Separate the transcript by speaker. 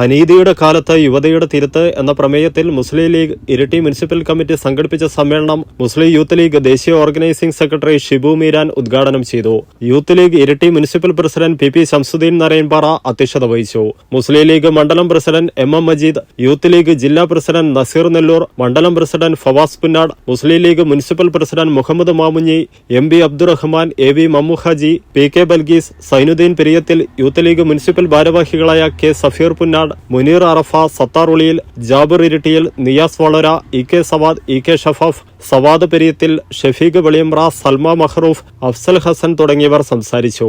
Speaker 1: അനീതിയുടെ കാലത്ത് യുവതയുടെ തിരുത്ത് എന്ന പ്രമേയത്തിൽ മുസ്ലിം ലീഗ് ഇരിട്ടി മുനിസിപ്പൽ കമ്മിറ്റി സംഘടിപ്പിച്ച സമ്മേളനം മുസ്ലിം യൂത്ത് ലീഗ് ദേശീയ ഓർഗനൈസിംഗ് സെക്രട്ടറി ഷിബു മീരാൻ ഉദ്ഘാടനം ചെയ്തു. Youth League Iritty municipal president P P Shamsuddin Narayanpara അധ്യക്ഷത വഹിച്ചു. മുസ്ലിം ലീഗ് മണ്ഡലം president M M Majeed Youth League ജില്ലാ പ്രസിഡന്റ് നസീർ നെല്ലൂർ മണ്ഡലം president Fawaz Punnad Muslim League municipal president Muhammad Mamunji M B Abdurahman A V Mammuhaji P K Balkees Zainuddin Periyathil Youth League municipal ഭാരവാഹികളായ K Safeer Punnad Muneer Arafa Sathar Uliyil Jabir ഇരിട്ടിയിൽ Niyas Valara E K Savad E K Shafaf Savad Periyathil Shafeeq Veliyambra Salma Mahroof Afsal Hasan തുടങ്ങിയവർ സംസാരിച്ചു.